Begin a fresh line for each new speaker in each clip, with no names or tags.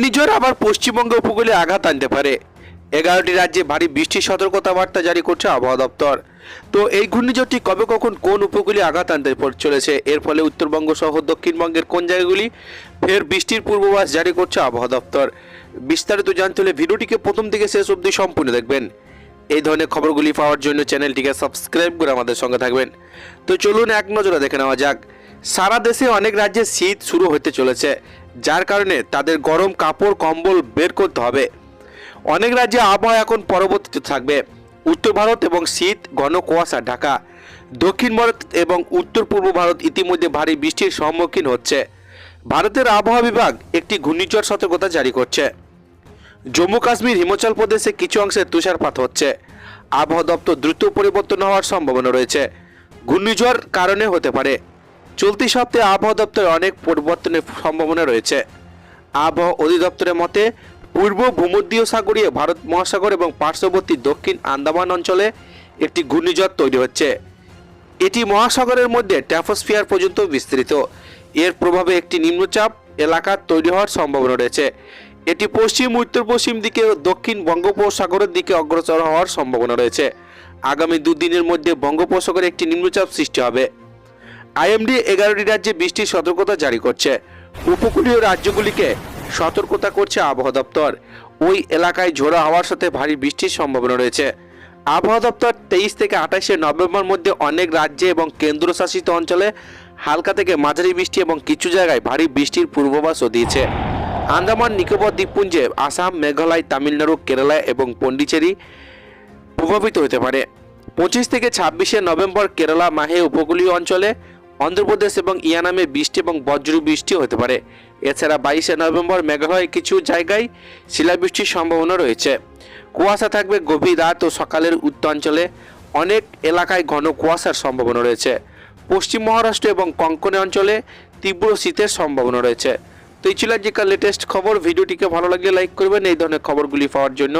ঘূর্ণিঝড় আবার পশ্চিমবঙ্গ উপকূলে আঘাত আনতে পারে। এগারোটি রাজ্যে ভারী বৃষ্টির সতর্কতা বার্তা জারি করছে আবহাওয়া দপ্তর। তো এই ঘূর্ণিঝড়টি কবে কখন কোন উপকূলে আঘাত আনতে চলেছে? এর ফলে উত্তরবঙ্গ সহ দক্ষিণবঙ্গের কোন জায়গাগুলি ফের বৃষ্টির পূর্বাভাস জারি করছে আবহাওয়া দপ্তর? বিস্তারিত জানতে হলে ভিডিওটিকে প্রথম থেকে শেষ অবধি সম্পূর্ণ দেখবেন। এই ধরনের খবরগুলি পাওয়ার জন্য চ্যানেলটিকে সাবস্ক্রাইব করে আমাদের সঙ্গে থাকবেন। তো চলুন এক নজরে দেখে নেওয়া যাক। সারা দেশে অনেক রাজ্যে শীত শুরু হতে চলেছে। যার কারণে তাদের গরম কাপড়, কম্বল বের করতে হবে। অনেক রাজ্যে আবহাওয়া এখন পরবর্তীতে থাকবে। উত্তর ভারত এবং শীত, ঘন কুয়াশা, ঢাকা। দক্ষিণ ভারত এবং উত্তর পূর্ব ভারত ইতিমধ্যে ভারী বৃষ্টির সম্মুখীন হচ্ছে। ভারতের আবহাওয়া বিভাগ একটি ঘূর্ণিঝড় সতর্কতা জারি করছে। জম্মু কাশ্মীর, হিমাচল প্রদেশে কিছু অংশে তুষারপাত হচ্ছে। আবহাওয়া দপ্তর দ্রুত পরিবর্তন হওয়ার সম্ভাবনা রয়েছে। ঘূর্ণিঝড় কারণে হতে পারে। চলতি সপ্তাহে আবহাওয়া দপ্তরে অনেক পরিবর্তনের সম্ভাবনা রয়েছে। আবহাওয়া অধিদপ্তরের মতে, পূর্ব ভূমধ্যীয় সাগরীয় ভারত মহাসাগর এবং পার্শ্ববর্তী দক্ষিণ আন্দামান অঞ্চলে একটি ঘূর্ণিঝড় তৈরি হচ্ছে। এটি মহাসাগরের মধ্যে ট্যাফোস্ফিয়ার পর্যন্ত বিস্তৃত। এর প্রভাবে একটি নিম্নচাপ এলাকা তৈরি হওয়ার সম্ভাবনা রয়েছে। এটি পশ্চিম, উত্তর, পশ্চিম দিকে দক্ষিণ বঙ্গোপসাগরের দিকে অগ্রসর হওয়ার সম্ভাবনা রয়েছে। আগামী দুদিনের মধ্যে বঙ্গোপসাগরে একটি নিম্নচাপ সৃষ্টি হবে। আইএমডি এগারোটি রাজ্যে বৃষ্টির সতর্কতা জারি করছে। উপকূলীয় রাজ্যগুলিকে সতর্কতা করছে আবহাওয়া দপ্তর। ওই এলাকায় ঝোড়ো হাওয়ার সাথে ভারী বৃষ্টির সম্ভাবনা রয়েছে। আবহাওয়া দপ্তর তেইশ থেকে আঠাশে নভেম্বর মধ্যে অনেক রাজ্যে এবং কেন্দ্রশাসিত অঞ্চলে হালকা থেকে মাঝারি বৃষ্টি এবং কিছু জায়গায় ভারী বৃষ্টির পূর্বাভাসও দিয়েছে। আন্দামান, নিকোবর, দ্বীপপুঞ্জে, আসাম, মেঘালয়, তামিলনাড়ু, কেরালা এবং পন্ডিচেরি প্রভাবিত হতে পারে। পঁচিশ থেকে ছাব্বিশে নভেম্বর কেরালা মাহে উপকূলীয় অঞ্চলে অন্ধ্রপ্রদেশ এবং ইয়ানামে বৃষ্টি এবং বজ্র বৃষ্টি হতে পারে। এছাড়া বাইশে নভেম্বর মেঘালয় কিছু জায়গায় শিলাবৃষ্টির সম্ভাবনা রয়েছে। কুয়াশা থাকবে গভীর রাত ও সকালের উত্তরাঞ্চলে অনেক এলাকায় ঘন কুয়াশার সম্ভাবনা রয়েছে। পশ্চিম মহারাষ্ট্র এবং কঙ্কনে অঞ্চলে তীব্র শীতের সম্ভাবনা রয়েছে। তো এই ছিল আজকের লেটেস্ট খবর। ভিডিওটিকে ভালো লাগলে লাইক করবেন। এই ধরনের খবরগুলি পাওয়ার জন্য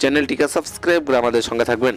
চ্যানেলটিকে সাবস্ক্রাইব করে আমাদের সঙ্গে থাকবেন।